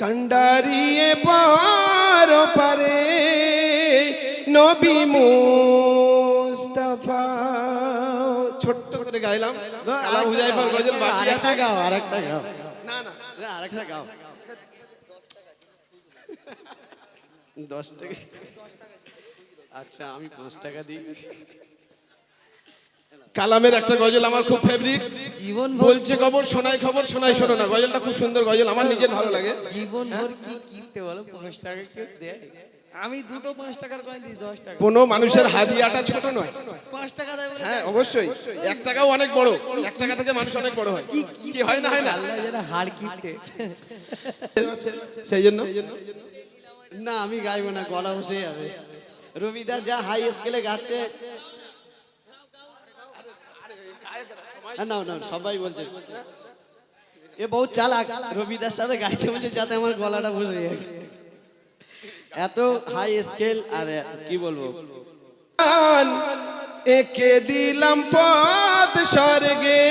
কান্ডারিয়ে পার পারে নবী মুস্তাফা। ছোট্ট করে গাইলাম। কালাম হুজাইফার গজল বাকি আছে। গাও আরেকটা গাও। না। না আরেকটা গাও। দশ টাকা। আচ্ছা আমি পাঁচ টাকা দিই। কালামের একটা গজল আমার খুব ফেভারিট জীবন বলছে খবর শোনাই খবর শোনাই শোনো না। গজলটা খুব সুন্দর গজল আমার নিজের ভালো লাগে। জীবন ভর কি কিনতে বলো? পাঁচ টাকা কেউ দেয়? আমি দুটো পাঁচ টাকার কয়েন দিই দশ টাকা। কোনো মানুষের হাদিয়াটা ছোট নয়। পাঁচ টাকা দেয় হ্যাঁ অবশ্যই। এক টাকাও অনেক বড়। এক টাকা থেকে মানুষ অনেক বড় হয়। কি হয় না হয় না। হাড় কিনতে সেই জন্য? না আমি গাইবো না গলা বসে যাবে। রবিদা যা হাই স্কেলে গাচ্ছে হ্যাঁ, না না সবাই বলছে। এ বহু চালাক রবিদার সাথে গাইতে বলছে যাতে আমার গলাটা বসে যায়। এত হাই স্কেল আর কি বলব? একে দিলাম পথ স্বর্গে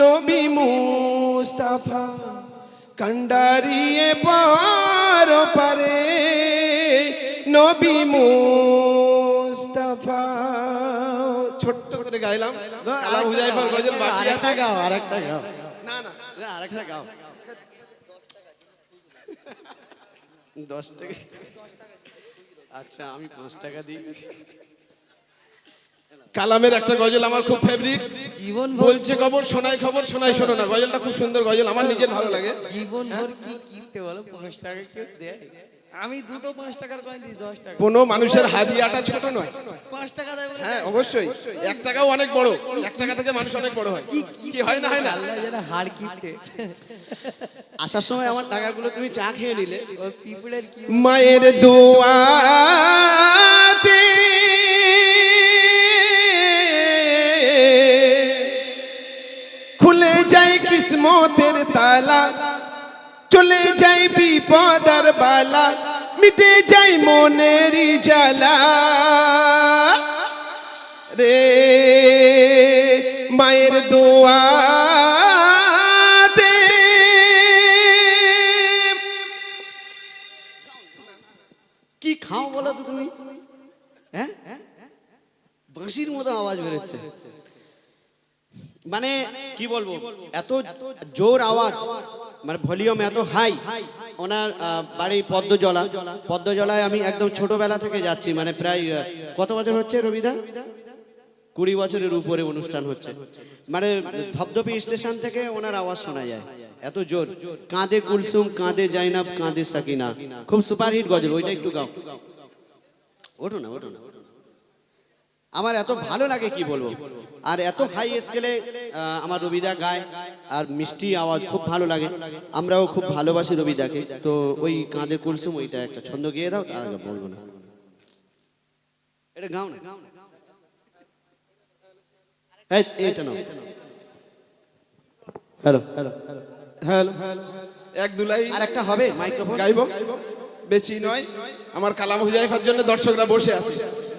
নবী মুস্তাফা। কান্ডারিয়ে পার পারে নবী মুস্তাফা। ছোট্ট করে গাইলাম। কালাম হুজাইফার গজল বাকি আছে? গাও আরেকটা গাও। না না। আরেকটা গাও। দশ টাকা। আচ্ছা আমি পাঁচ টাকা দিই। কালামের একটা গজল আমার খুব ফেভারিট জীবন বলছে খবর শোনাই খবর শোনাই শোনো না। গজলটা খুব সুন্দর গজল আমার নিজের ভালো লাগে। জীবন ভর কি কিনতে বলো? পাঁচ টাকা কেউ দেয়? আমি দুটো পাঁচ টাকার কয়েন দিই দশ টাকা। কোনো মানুষের হাদিয়াটা ছোট নয়। হ্যাঁ অবশ্যই। এক টাকাও অনেক বড়। এক টাকা থেকে মানুষ অনেক বড় হয়। কি হয় না হয় না? আল্লাহ যেন আসার সময় আমার টাকাগুলো তুমি চা খেয়ে নিলে। পিঁপড়ের কি মায়ের দোয়াতে খুলে যায় কিসমতের তালা চলে যায় বিপদার বালা মিটে যায় মনেরই জ্বালা। কি খাও বলো তো তুমি? হ্যাঁ? বাঁশির মতো আওয়াজ বেরোচ্ছে। মানে কি বলব? এত জোর আওয়াজ মানে ভলিউম এত হাই। ওনার আহ, বাড়ি পদ্মজলা। পদ্মজলায় আমি একদম ছোটবেলা থেকে যাচ্ছি মানে প্রায় কত বছর হচ্ছে রবিদা? কুড়ি বছরের উপরে অনুষ্ঠান হচ্ছে। মানে ধপধপি স্টেশন থেকে ওনার আওয়াজ শোনা যায়। এত জোর। কাঁদে কুলসুম কাঁদে জাইনাব কাঁদে সাকিনা। খুব সুপারহিট গজল ওইটা একটু গাও। ওঠো না ওঠো না। আমার এত ভালো লাগে কি বলব? আর এত হাই স্কেলে আমার রবিদা গায় আর মিষ্টি আওয়াজ খুব ভালো লাগে। আমরাও খুব ভালোবাসি রবিদাকে। তো ওই কাঁদে কুলসুম ওইটা একটা ছন্দ গিয়ে দাও তার আগে বলব না। এটা গাও না। এই, এইটা নাও। হ্যালো হ্যালো হ্যালো এক দুলাই আর একটা হবে মাইক্রোফোন গাইব। বেশি নয়। আমার কালাম হুজাইফার জন্য দর্শকরা বসে আছে।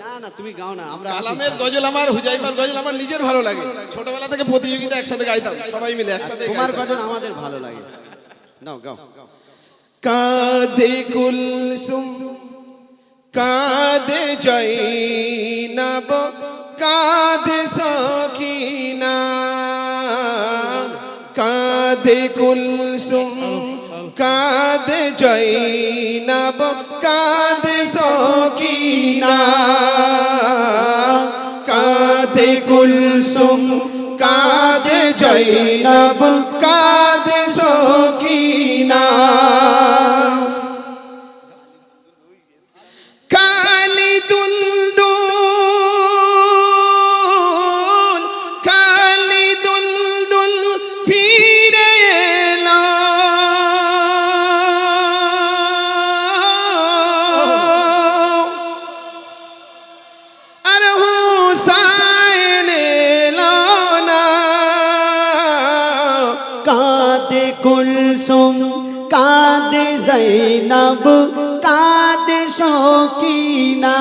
না না তুমি গাও না আমরা কালামের গজল আমার হুজাইফার গজল আমার নিজের ভালো লাগে। ছোটবেলা থেকে প্রতিযোগিতা একসাথে গাইতাম সবাই মিলে একসাথে তোমার গজল আমাদের ভালো লাগে। নাও গাও। কাঁধে কুলসুম কাঁধে জৈনব কাঁধে সখিনা কাঁধে কুলসুম কাঁধে জৈনব কাঁধে সখিনা কাঁধে কুলসুম কাঁধে জৈনব কাঁধে জৈনব কাদ শৌকিনা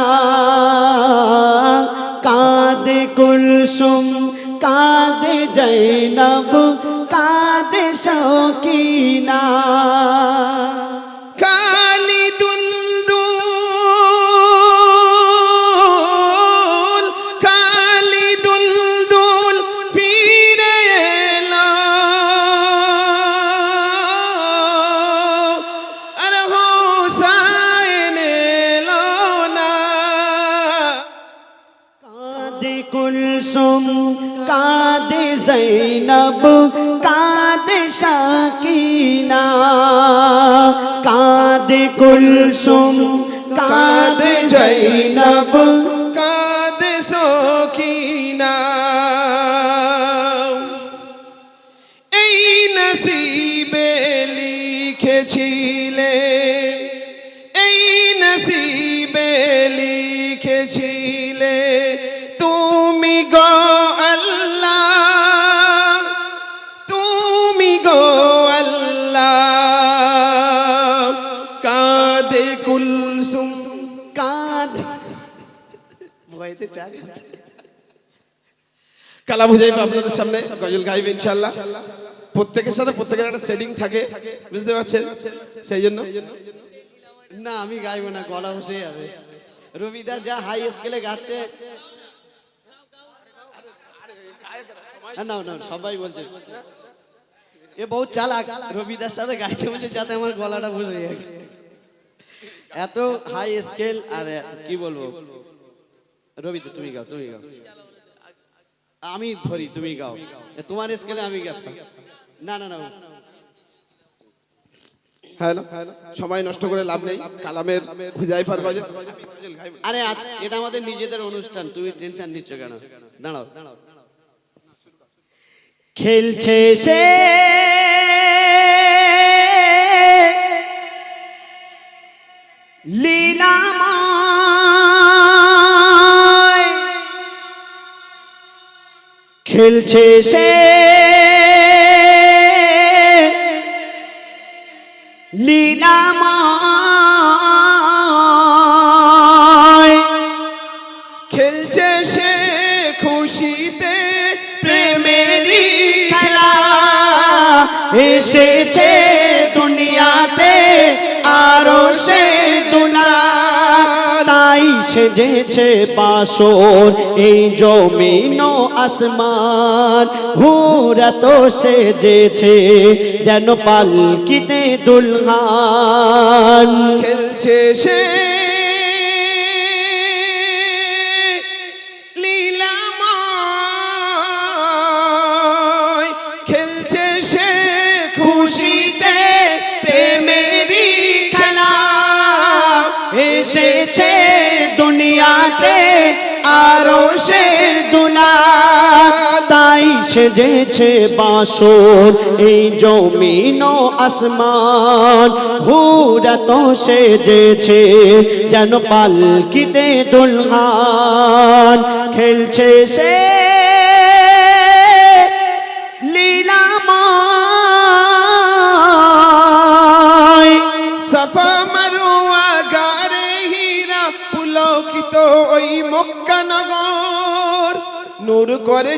শাকিনা কাঁদে কুলসুম কাঁদে জৈনব ভয়তে চা খাচ্ছে কালা বুঝাই আপনাদের সামনে গজল গাইবে ইনশাল্লাহ প্রত্যেকের সাথে প্রত্যেকের একটা সেটিং থাকে, বুঝতে পারছেন? সেই জন্য। না, আমি গাইবো না গলা বসে যাবে রবিদা যা হাই স্কেলে গাচ্ছে। না না সবাই বলছে। এ বহু চালাক, রবিদার সাথে গাইতে বলছে যাতে আমার গলাটা বসে যায়। এত হাই স্কেল আর, কি বলব? রবিদা তুমি গাও তুমি গাও। আমি ধরি তুমি গাও। তোমার স্কেলে আমি গাচ্ছি না না না হ্যালো সময় নষ্ট করে লাভ নেই। কালামের হুজাইফার গজল গজল। আরে আজ এটা আমাদের নিজেদের অনুষ্ঠান। তুমি টেনশন নিচ্ছ কেন? দাঁড়াও। খেলছে সে লীলাময় খেলছে সে। লীলাময় খেলছে সে খুশিতে প্রেমেরি খেলা। এসেছে সেজেছে বাসর এই জমিন আসমান। হুরা তো সেজেছে যেন পালকিতে দুলহান। খেলছে সে সেজেছে বাসর, এই জমিন আসমান। হুরা তো সেজেছে যেন পালকিতে দুলহান। খেলছে সে সাফা মারুয়া গারে হীরা, পুলকিত ওই মক্কা নগর। নূর করে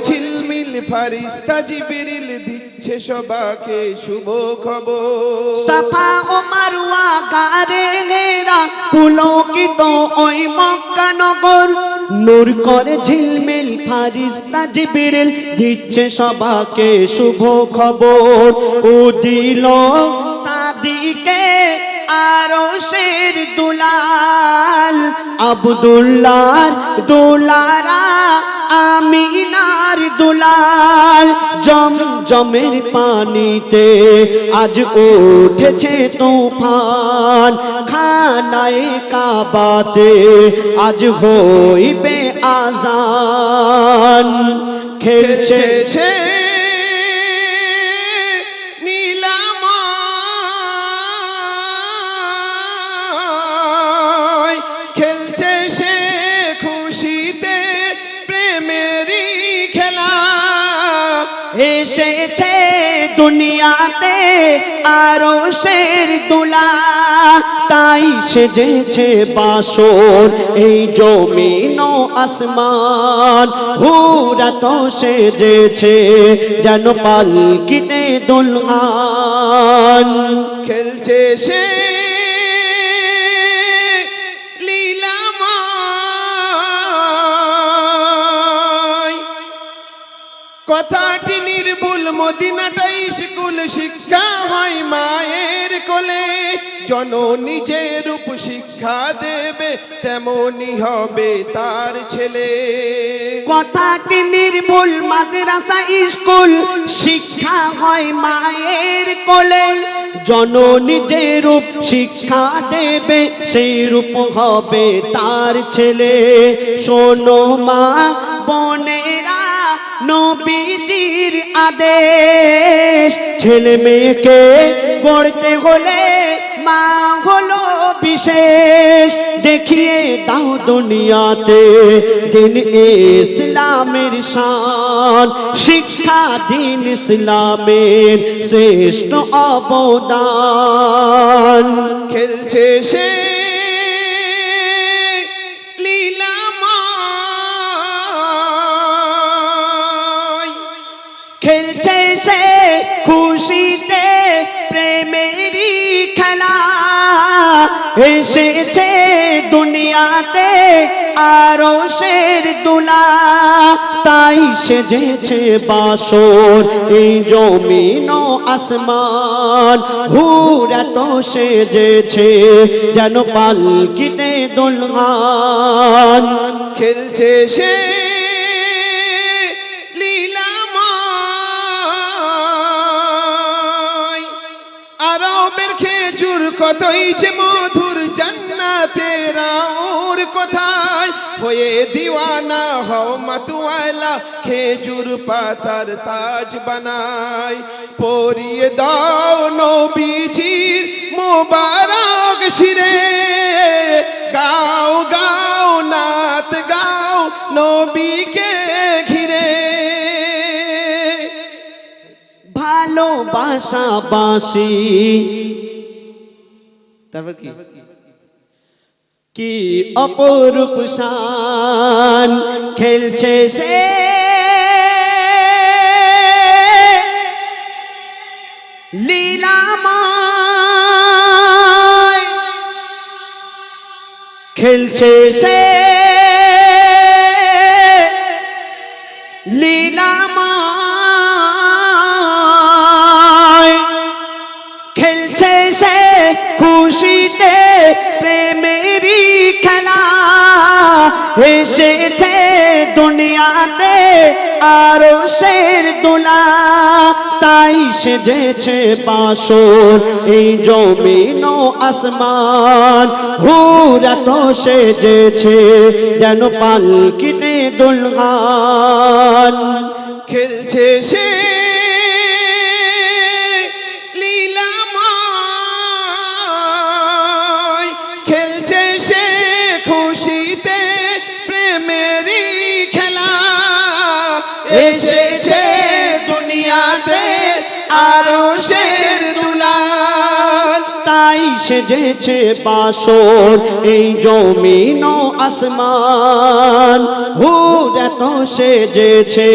ঝিলমিল ফারিস্তা জিবিরিল দিচ্ছে সবাকে শুভ খবর। সাফা ও মারুয়া গারে ঘেরা পুলকিত ওই মক্কা নগর। নূর করে ঝিলমিল ফারিস্তা জিবিরিল দিচ্ছে সবাকে শুভ খবর। ও দিল সাদিকে আরও শের দুলাল, আবদুল্লার দুলারা আমিনার দুলাল জম জমের পানিতে আজ উঠেছে তুফান। খানায় কাবাতে আজ হইবে আজান। খেলছে আরও শের দুলা। তাই সেজেছে বাসর এই জমিন আসমান। হুরা তো সেজেছে যেন পালকিতে দুলহান। খেলছে সে কথাটি নির্ভুল মদিনাটাই স্কুল শিক্ষা হয় মায়ের কোলে। জননী যে রূপ শিক্ষা দেবে, তেমনি হবে তার ছেলে। কথাটি নির্ভুল মাদ্রাসা স্কুল শিক্ষা হয় মায়ের কোলে। জননী যে রূপ শিক্ষা দেবে, সেই রূপ হবে তার ছেলে। শোনো মা বোনেরা নবীজির আদেশ, ছেলে মেয়েকে গড়তে হলে মা হলো বিশেষ। দেখিয়ে দাও দুনিয়াতে দিন ইসলামের শান, শিক্ষা দিন ইসলামের শ্রেষ্ঠ অবদান। খেলছে সে এসেছে দুনিয়াতে আরও শের দুলা। তাই সেজেছে বাসর এই জমিন আসমান। হুরা তো সেজেছে যেন পালকিতে দুলহান। খেলছে সে আরবের খেজুর কতই যে ওর কোথায়? হয়ে দিওয়ানা, হও মাতুয়ালা, খেজুর পাতার তাজ বানাই। পরিয়ে দাও নবীজির মোবারক শিরে। গাও গাও, নাত, গাও নবীকে ঘিরে। ভালোবাসা বাসি তারপর কি? কি অপরূপ শান খেলছে সে? লীলামায় খেলছে সে? এসেছে দুনিয়াতে আরও শের দোলা। তাই সেজেছে পাশর এই জমিন আসমান। হুরা তো সেজেছে যেন পালকিতে দুলহান। খেলছে সে সেজেছে বাসর, এই জমিন আসমান। হুর এত সেজেছে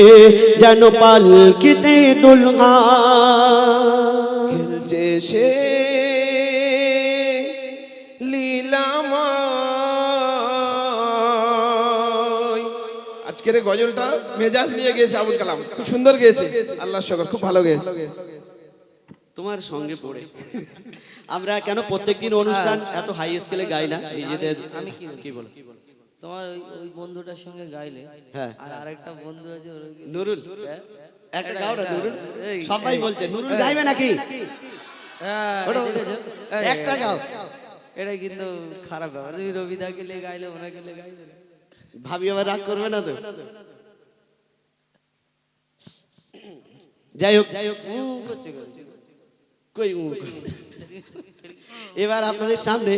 যেন পালকিতে দুলহান খেলছে সে আজকের গজলটা মেজাজ নিয়ে গেছে আবুল কালাম। খুব সুন্দর গেয়েছে। আল্লাহ শকর, খুব ভালো গেয়েছে। তোমার সঙ্গে পড়ে। আমরা কেন প্রত্যেকদিন অনুষ্ঠান এত হাই স্কেলে গাই না? নিজেদের আমি কি বলো? তোমার ওই বন্ধুটার সঙ্গে গাইলে হ্যাঁ। আর আরেকটা বন্ধু আছে নুরুল। হ্যাঁ? একটা গাও না নুরুল? সবাই বলছে নুরুল গাইবে নাকি? হ্যাঁ, একটা গাও। এটা কিন্তু খারাপ ব্যাপার। তুমি রবিদাকে লে গাইলে ওনাকে লে গাইলে। ভাবি আবার রাগ করবে না তো? যাই হোক। যাই হোক করছে, করছে। এবার আপনাদের সামনে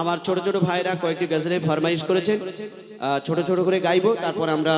আমার ছোট ছোট ভাইরা কয়েকটি গজলে ফরমাইশ করেছেন। ছোট ছোট করে গাইবো, তারপর আমরা